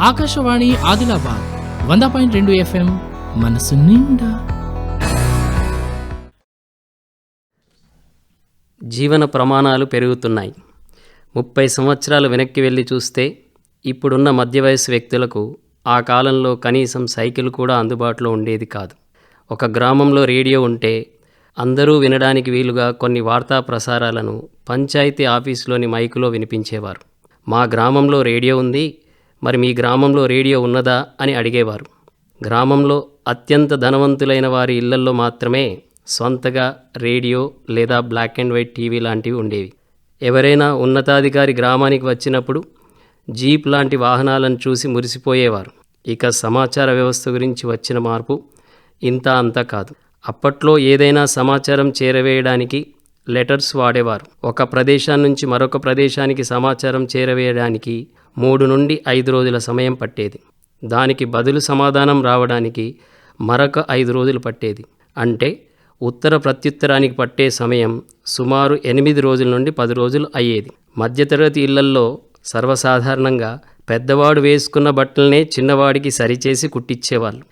ఆకాశవాణి ఆదిలాబాద్ వంద పాయింట్ రెండు ఎఫ్ఎం మనసు నిండా. జీవన ప్రమాణాలు పెరుగుతున్నాయి. ముప్పై సంవత్సరాలు వెనక్కి వెళ్ళి చూస్తే ఇప్పుడున్న మధ్య వయసు వ్యక్తులకు ఆ కాలంలో కనీసం సైకిల్ కూడా అందుబాటులో ఉండేది కాదు. ఒక గ్రామంలో రేడియో ఉంటే అందరూ వినడానికి వీలుగా కొన్ని వార్తా ప్రసారాలను పంచాయతీ ఆఫీసులోని మైకులో వినిపించేవారు. మా గ్రామంలో రేడియో ఉంది మరి మీ గ్రామంలో రేడియో ఉన్నదా అని అడిగేవారు. గ్రామంలో అత్యంత ధనవంతులైన వారి ఇళ్ళల్లో మాత్రమే సొంతగా రేడియో లేదా బ్లాక్ అండ్ వైట్ టీవీ లాంటివి ఉండేవి. ఎవరైనా ఉన్నతాధికారి గ్రామానికి వచ్చినప్పుడు జీప్ లాంటి వాహనాలను చూసి మురిసిపోయేవారు. ఇక సమాచార వ్యవస్థ గురించి వచ్చిన మార్పు ఇంత అంతా కాదు. అప్పట్లో ఏదైనా సమాచారం చేరవేయడానికి లెటర్స్ వాడేవారు. ఒక ప్రదేశం నుంచి మరొక ప్రదేశానికి సమాచారం చేరవేయడానికి మూడు నుండి ఐదు రోజుల సమయం పట్టేది. దానికి బదులు సమాధానం రావడానికి మరొక ఐదు రోజులు పట్టేది. అంటే ఉత్తర ప్రత్యుత్తరానికి పట్టే సమయం సుమారు ఎనిమిది రోజుల నుండి పది రోజులు అయ్యేది. మధ్యతరగతి ఇళ్ళల్లో సర్వసాధారణంగా పెద్దవాడు వేసుకున్న బట్టలనే చిన్నవాడికి సరిచేసి కుట్టించేవాళ్ళు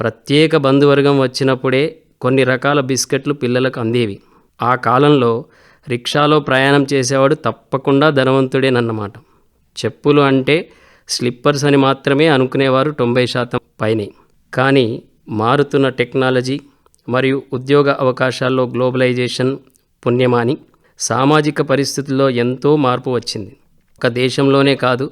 ప్రత్యేక బంధువర్గం వచ్చినప్పుడే కొన్ని రకాల బిస్కెట్లు పిల్లలకు అందేవి. ఆ కాలంలో రిక్షాలో ప్రయాణం చేసేవాడు తప్పకుండా ధనవంతుడేనన్నమాట. చెప్పులు అంటే స్లిప్పర్స్ అని మాత్రమే అనుకునేవారు తొంభై శాతం పైనే. కానీ మారుతున్న టెక్నాలజీ మరియు ఉద్యోగ అవకాశాల్లో గ్లోబలైజేషన్ పుణ్యమాని సామాజిక పరిస్థితుల్లో ఎంతో మార్పు వచ్చింది. ఒక దేశంలోనే కాదు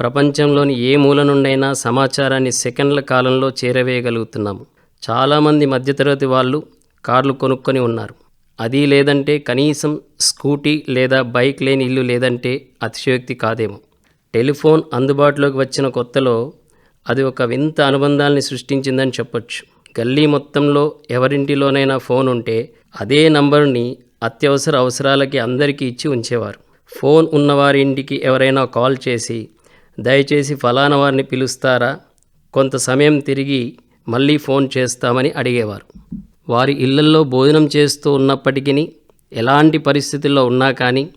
ప్రపంచంలోని ఏ మూల నుండైనా సమాచారాన్ని సెకండ్ల కాలంలో చేరవేయగలుగుతున్నాము. చాలామంది మధ్యతరగతి వాళ్ళు కార్లు కొనుక్కొని ఉన్నారు. అది లేదంటే కనీసం స్కూటీ లేదా బైక్ లేని ఇల్లు లేదంటే అతిశయోక్తి కాదేమో. టెలిఫోన్ అందుబాటులోకి వచ్చిన కొత్తలో అది ఒక వింత అనుబంధాల్ని సృష్టించిందని చెప్పొచ్చు. గల్లీ మొత్తంలో ఎవరింటిలోనైనా ఫోన్ ఉంటే అదే నంబర్ని అత్యవసర అవసరాలకి అందరికీ ఇచ్చి ఉంచేవారు. ఫోన్ ఉన్నవారి ఇంటికి ఎవరైనా కాల్ చేసి దయచేసి ఫలానా వారిని పిలుస్తారా? కొంత సమయం తిరిగి మళ్ళీ ఫోన్ చేస్తామని అడిగేవారు. వారి ఇళ్ళల్లో భోజనం చేస్తూ ఉన్నప్పటికీ ఎలాంటి పరిస్థితుల్లో ఉన్నా కానీ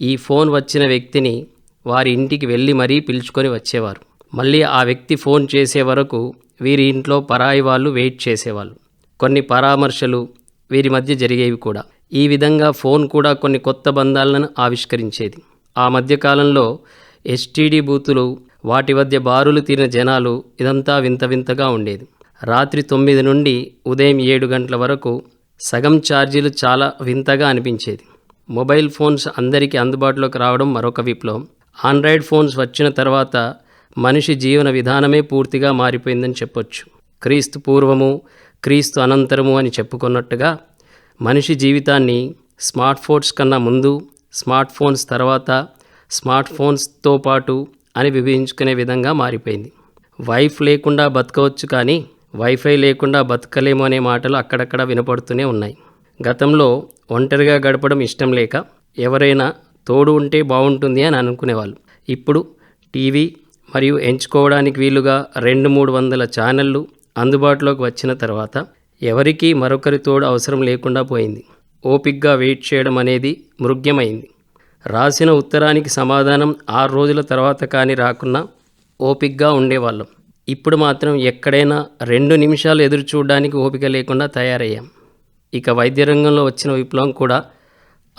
ఈ ఫోన్ వచ్చిన వ్యక్తిని వారి ఇంటికి వెళ్ళి మరీ పిలుచుకొని వచ్చేవారు. మళ్ళీ ఆ వ్యక్తి ఫోన్ చేసే వరకు వీరి ఇంట్లో పరాయి వాళ్ళు వెయిట్ చేసేవాళ్ళు. కొన్ని పరామర్శలు వీరి మధ్య జరిగేవి కూడా. ఈ విధంగా ఫోన్ కూడా కొన్ని కొత్త బంధాలను ఆవిష్కరించేది. ఆ మధ్యకాలంలో ఎస్టీడీ బూతులు వాటి మధ్య బారులు తీరిన జనాలు ఇదంతా వింత వింతగా ఉండేది. రాత్రి తొమ్మిది నుండి ఉదయం ఏడు గంటల వరకు సగం ఛార్జీలు చాలా వింతగా అనిపించేది. మొబైల్ ఫోన్స్ అందరికీ అందుబాటులోకి రావడం మరొక విప్లవం. ఆండ్రాయిడ్ ఫోన్స్ వచ్చిన తర్వాత మనిషి జీవన విధానమే పూర్తిగా మారిపోయిందని చెప్పొచ్చు. క్రీస్తు పూర్వము క్రీస్తు అనంతరము అని చెప్పుకున్నట్టుగా మనిషి జీవితాన్ని స్మార్ట్ ఫోన్స్ కన్నా ముందు స్మార్ట్ ఫోన్స్ తర్వాత స్మార్ట్ ఫోన్స్తో పాటు అని విభజించుకునే విధంగా మారిపోయింది. వైఫ్ లేకుండా బతకవచ్చు కానీ వైఫై లేకుండా బతకలేము అనే మాటలు అక్కడక్కడ వినపడుతూనే ఉన్నాయి. గతంలో ఒంటరిగా గడపడం ఇష్టం లేక ఎవరైనా తోడు ఉంటే బాగుంటుంది అని అనుకునేవాళ్ళు. ఇప్పుడు టీవీ మరియు ఎంచుకోవడానికి వీలుగా రెండు మూడు వందల ఛానళ్ళు అందుబాటులోకి వచ్చిన తర్వాత ఎవరికీ మరొకరి తోడు అవసరం లేకుండా పోయింది. ఓపిగ్గా వెయిట్ చేయడం అనేది మృగ్యమైంది. రాసిన ఉత్తరానికి సమాధానం ఆరు రోజుల తర్వాత కానీ రాకున్నా ఓపిగ్గా ఉండేవాళ్ళం. ఇప్పుడు మాత్రం ఎక్కడైనా రెండు నిమిషాలు ఎదురు చూడడానికి ఓపిక లేకుండా తయారయ్యాం. ఇక వైద్య రంగంలో వచ్చిన విప్లవం కూడా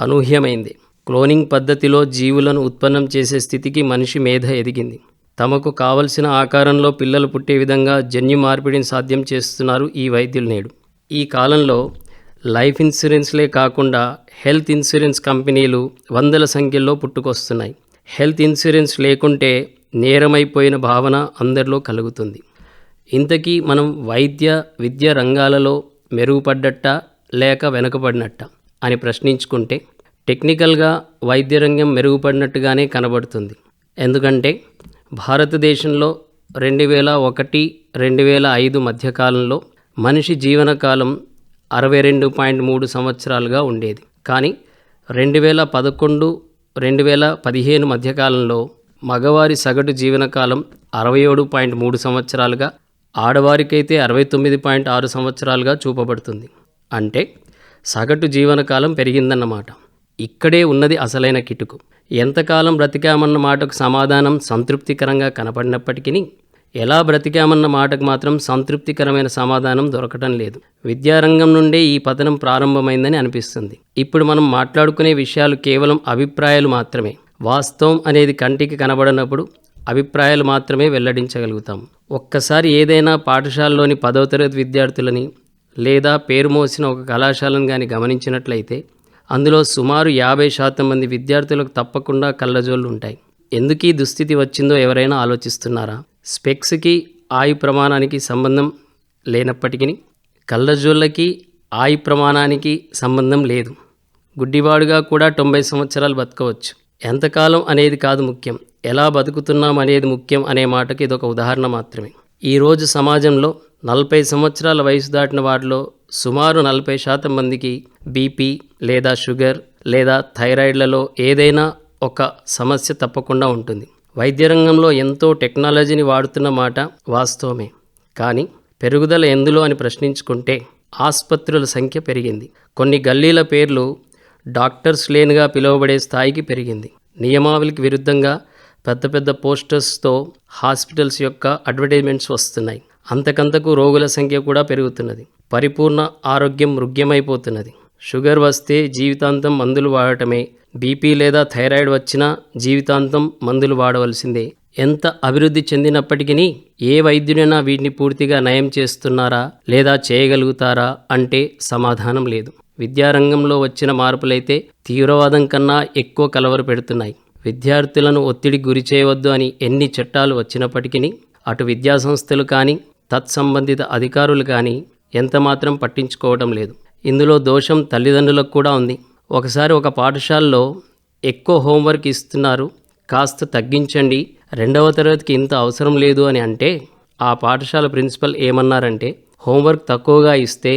అనూహ్యమైంది. క్లోనింగ్ పద్ధతిలో జీవులను ఉత్పన్నం చేసే స్థితికి మనిషి మేధ ఎదిగింది. తమకు కావలసిన ఆకారంలో పిల్లలు పుట్టే విధంగా జన్యు మార్పిడిని సాధ్యం చేస్తున్నారు ఈ వైద్యులు నేడు. ఈ కాలంలో లైఫ్ ఇన్సూరెన్స్లే కాకుండా హెల్త్ ఇన్సూరెన్స్ కంపెనీలు వందల సంఖ్యలో పుట్టుకొస్తున్నాయి. హెల్త్ ఇన్సూరెన్స్ లేకుంటే నేరమైపోయిన భావన అందరిలో కలుగుతుంది. ఇంతకీ మనం వైద్య విద్య రంగాలలో మెరుగుపడ్డట్ట లేక వెనుకబడినట్ట అని ప్రశ్నించుకుంటే టెక్నికల్గా వైద్య రంగం మెరుగుపడినట్టుగానే కనబడుతుంది. ఎందుకంటే భారతదేశంలో రెండు వేల ఒకటి రెండు వేల ఐదు మధ్యకాలంలో మనిషి జీవనకాలం అరవై రెండు పాయింట్ మూడు సంవత్సరాలుగా ఉండేది. కానీ రెండు వేల పదకొండు రెండు వేల పదిహేను మధ్యకాలంలో మగవారి సగటు జీవనకాలం అరవై ఏడు పాయింట్ మూడు సంవత్సరాలుగా ఆడవారికైతే అరవై తొమ్మిది పాయింట్ ఆరు సంవత్సరాలుగా చూపబడుతుంది. అంటే సగటు జీవనకాలం పెరిగిందన్నమాట. ఇక్కడే ఉన్నది అసలైన కిటుకు. ఎంతకాలం బ్రతికామన్న మాటకు సమాధానం సంతృప్తికరంగా కనపడినప్పటికీ ఎలా బ్రతికామన్న మాటకు మాత్రం సంతృప్తికరమైన సమాధానం దొరకటం లేదు. విద్యారంగం నుండే ఈ పతనం ప్రారంభమైందని అనిపిస్తుంది. ఇప్పుడు మనం మాట్లాడుకునే విషయాలు కేవలం అభిప్రాయాలు మాత్రమే. వాస్తవం అనేది కంటికి కనబడనప్పుడు అభిప్రాయాలు మాత్రమే వెల్లడించగలుగుతాం. ఒక్కసారి ఏదైనా పాఠశాలలోని పదవ తరగతి విద్యార్థులని లేదా పేరు మోసిన ఒక కళాశాలను కానీ గమనించినట్లయితే అందులో సుమారు యాభై శాతం మంది విద్యార్థులకు తప్పకుండా కళ్ళజోళ్ళు ఉంటాయి. ఎందుకు ఈ దుస్థితి వచ్చిందో ఎవరైనా ఆలోచిస్తున్నారా? స్పెక్స్కి ఆయు ప్రమాణానికి సంబంధం లేనప్పటికీ కళ్ళజోళ్ళకి ఆయు ప్రమాణానికి సంబంధం లేదు. గుడ్డివాడుగా కూడా తొంభై సంవత్సరాలు బతకవచ్చు. ఎంతకాలం అనేది కాదు ముఖ్యం. ఎలా బతుకుతున్నాం అనేది ముఖ్యం అనే మాటకి ఇదొక ఉదాహరణ మాత్రమే. ఈరోజు సమాజంలో నలభై సంవత్సరాల వయసు దాటిన వారిలో సుమారు నలభై శాతం మందికి బీపీ లేదా షుగర్ లేదా థైరాయిడ్లలో ఏదైనా ఒక సమస్య తప్పకుండా ఉంటుంది. వైద్య రంగంలో ఎంతో టెక్నాలజీని వాడుతున్న మాట వాస్తవమే. కానీ పెరుగుదల ఎందులో అని ప్రశ్నించుకుంటే ఆసుపత్రుల సంఖ్య పెరిగింది. కొన్ని గల్లీల పేర్లు డాక్టర్స్ లేన్గా పిలువబడే స్థాయికి పెరిగింది. నియమావళికి విరుద్ధంగా పెద్ద పెద్ద పోస్టర్స్తో హాస్పిటల్స్ యొక్క అడ్వర్టైజ్మెంట్స్ వస్తున్నాయి. అంతకంతకు రోగుల సంఖ్య కూడా పెరుగుతున్నది. పరిపూర్ణ ఆరోగ్యం మృగ్యమైపోతున్నది. షుగర్ వస్తే జీవితాంతం మందులు వాడటమే. బీపీ లేదా థైరాయిడ్ వచ్చినా జీవితాంతం మందులు వాడవలసిందే. ఎంత అభివృద్ధి చెందినప్పటికీ ఏ వైద్యుడైనా వీటిని పూర్తిగా నయం చేస్తున్నారా లేదా చేయగలుగుతారా అంటే సమాధానం లేదు. విద్యారంగంలో వచ్చిన మార్పులైతే తీవ్రవాదం కన్నా ఎక్కువ కలవర పెడుతున్నాయి విద్యార్థులను ఒత్తిడి గురి చేయవద్దు అని ఎన్ని చట్టాలు వచ్చినప్పటికీ అటు విద్యాసంస్థలు కానీ తత్సంబంధిత అధికారులు కానీ ఎంతమాత్రం పట్టించుకోవడం లేదు. ఇందులో దోషం తల్లిదండ్రులకు కూడా ఉంది. ఒకసారి ఒక పాఠశాలలో ఎక్కువ హోంవర్క్ ఇస్తున్నారు. కాస్త తగ్గించండి. రెండవ తరగతికి ఇంత అవసరం లేదు అని అంటే ఆ పాఠశాల ప్రిన్సిపల్ ఏమన్నారంటే హోంవర్క్ తక్కువగా ఇస్తే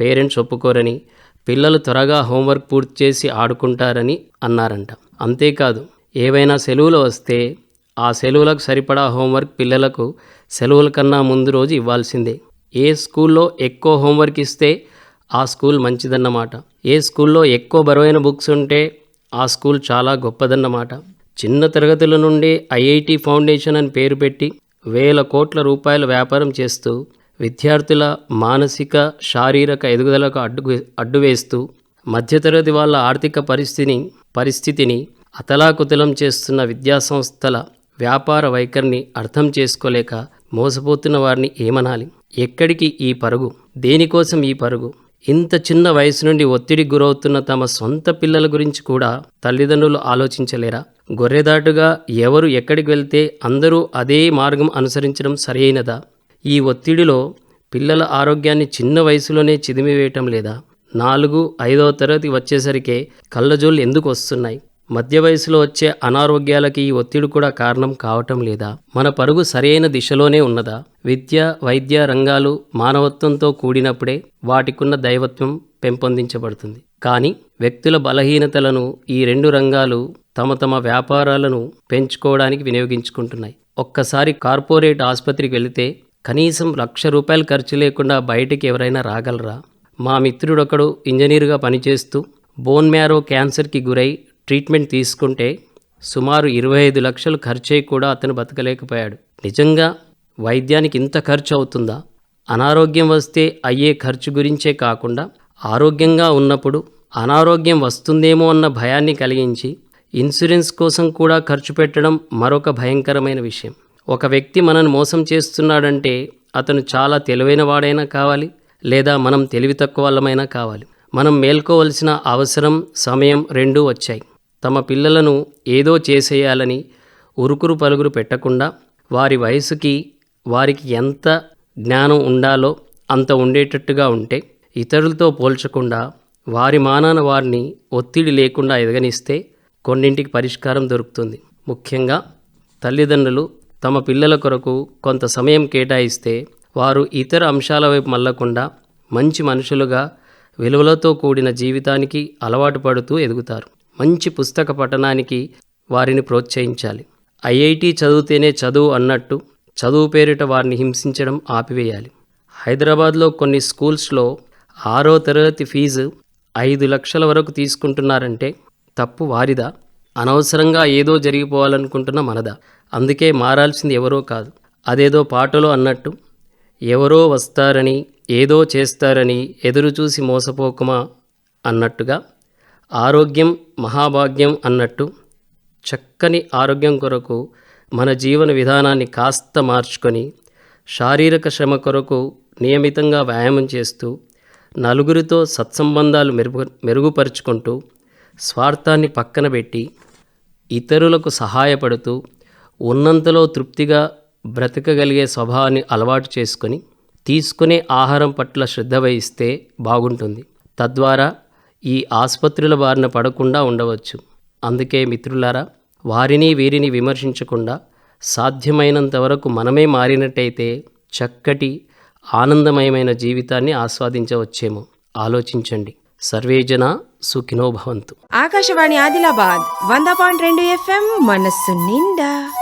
పేరెంట్స్ ఒప్పుకోరని పిల్లలు త్వరగా హోంవర్క్ పూర్తి చేసి ఆడుకుంటారని అన్నారంట. అంతేకాదు ఏవైనా సెలవులు వస్తే ఆ సెలవులకు సరిపడా హోంవర్క్ పిల్లలకు సెలవుల కన్నా ముందు రోజు ఇవ్వాల్సిందే. ఏ స్కూల్లో ఎక్కువ హోంవర్క్ ఇస్తే ఆ స్కూల్ మంచిదన్నమాట. ఏ స్కూల్లో ఎక్కువ బరువైన బుక్స్ ఉంటే ఆ స్కూల్ చాలా గొప్పదన్నమాట. చిన్న తరగతుల నుండి ఐఐటి ఫౌండేషన్ అని పేరు పెట్టి వేల కోట్ల రూపాయల వ్యాపారం చేస్తూ విద్యార్థుల మానసిక శారీరక ఎదుగుదలకు అడ్డు అడ్డు వేస్తూ మధ్యతరగతి వాళ్ళ ఆర్థిక పరిస్థితిని పరిస్థితిని అతలాకుతలం చేస్తున్న విద్యాసంస్థల వ్యాపార వైఖరిని అర్థం చేసుకోలేక మోసపోతున్న వారిని ఏమనాలి? ఎక్కడికి ఈ పరుగు? దేనికోసం ఈ పరుగు? ఇంత చిన్న వయసు నుండి ఒత్తిడికి గురవుతున్న తమ సొంత పిల్లల గురించి కూడా తల్లిదండ్రులు ఆలోచించలేరా? గొర్రెదాటుగా ఎవరు ఎక్కడికి వెళ్తే అందరూ అదే మార్గం అనుసరించడం సరైనదా? ఈ ఒత్తిడిలో పిల్లల ఆరోగ్యాన్ని చిన్న వయసులోనే చిదిమివేయటం లేదా? నాలుగు ఐదవ తరగతి వచ్చేసరికే కళ్ళజోళ్ళు ఎందుకు వస్తున్నాయి? మధ్య వయసులో వచ్చే అనారోగ్యాలకి ఈ ఒత్తిడి కూడా కారణం కావటం లేదా? మన పరుగు సరైన దిశలోనే ఉన్నదా? విద్య వైద్య రంగాలు మానవత్వంతో కూడినప్పుడే వాటికున్న దైవత్వం పెంపొందించబడుతుంది. కానీ వ్యక్తుల బలహీనతలను ఈ రెండు రంగాలు తమ తమ వ్యాపారాలను పెంచుకోవడానికి వినియోగించుకుంటున్నాయి. ఒక్కసారి కార్పొరేట్ ఆసుపత్రికి వెళితే కనీసం లక్ష రూపాయలు ఖర్చు లేకుండా బయటికి ఎవరైనా రాగలరా? మా మిత్రుడొకడు ఇంజనీరుగా పనిచేస్తూ బోన్ మ్యారో క్యాన్సర్కి గురై ట్రీట్మెంట్ తీసుకుంటే సుమారు ఇరవై ఐదు లక్షలు ఖర్చయి కూడా అతను బతకలేకపోయాడు. నిజంగా వైద్యానికి ఇంత ఖర్చు అవుతుందా అనారోగ్యం వస్తే అయ్యే ఖర్చు గురించే కాకుండా ఆరోగ్యంగా ఉన్నప్పుడు అనారోగ్యం వస్తుందేమో అన్న భయాన్ని కలిగించి ఇన్సూరెన్స్ కోసం కూడా ఖర్చు పెట్టడం మరొక భయంకరమైన విషయం. ఒక వ్యక్తి మనల్ని మోసం చేస్తున్నాడంటే అతను చాలా తెలివైన వాడైనా కావాలి లేదా మనం తెలివి తక్కువ వాళ్ళమైనా కావాలి. మనం మేల్కోవలసిన అవసరం సమయం రెండూ వచ్చాయి. తమ పిల్లలను ఏదో చేసేయాలని ఉరుకురు పలుగురు పెట్టకుండా వారి వయసుకి వారికి ఎంత జ్ఞానం ఉండాలో అంత ఉండేటట్టుగా ఉంటే ఇతరులతో పోల్చకుండా వారి మానాన వారిని ఒత్తిడి లేకుండా ఎదగనిస్తే కొన్నింటికి పరిష్కారం దొరుకుతుంది. ముఖ్యంగా తల్లిదండ్రులు తమ పిల్లల కొరకు కొంత సమయం కేటాయిస్తే వారు ఇతర అంశాల వైపు మళ్ళకుండా మంచి మనుషులుగా విలువలతో కూడిన జీవితానికి అలవాటు పడుతూ ఎదుగుతారు. మంచి పుస్తక పఠనానికి వారిని ప్రోత్సహించాలి. ఐఐటి చదివితేనే చదువు అన్నట్టు చదువు పేరిట వారిని హింసించడం ఆపివేయాలి. హైదరాబాద్లో కొన్ని స్కూల్స్లో ఆరో తరగతి ఫీజు ఐదు లక్షల వరకు తీసుకుంటున్నారంటే తప్పు వారిదా? అనవసరంగా ఏదో జరిగిపోవాలనుకుంటున్న మనదా? అందుకే మారాల్సింది ఎవరో కాదు. అదేదో పాటలో అన్నట్టు ఎవరో వస్తారని ఏదో చేస్తారని ఎదురు చూసి మోసపోకుమా? అన్నట్టుగా ఆరోగ్యం మహాభాగ్యం అన్నట్టు చక్కని ఆరోగ్యం కొరకు మన జీవన విధానాన్ని కాస్త మార్చుకొని శారీరక శ్రమ కొరకు నియమితంగా వ్యాయామం చేస్తూ నలుగురితో సత్సంబంధాలు మెరుగు మెరుగుపరుచుకుంటూ స్వార్థాన్ని పక్కన పెట్టి ఇతరులకు సహాయపడుతూ ఉన్నంతలో తృప్తిగా బ్రతకగలిగే స్వభావాన్ని అలవాటు చేసుకొని తీసుకునే ఆహారం పట్ల శ్రద్ధ వహిస్తే బాగుంటుంది. తద్వారా ఈ ఆసుపత్రుల బారిన పడకుండా ఉండవచ్చు. అందుకే మిత్రులారా వారిని వీరిని విమర్శించకుండా సాధ్యమైనంత వరకు మనమే మారినట్టయితే చక్కటి ఆనందమయమైన జీవితాన్ని ఆస్వాదించవచ్చేమో. ఆలోచించండి. సర్వేజన సుఖినో భవంతు. ఆకాశవాణి ఆదిలాబాద్ వంద పాయింట్ రెండు ఎఫ్ఎం మనస్సు నిండా.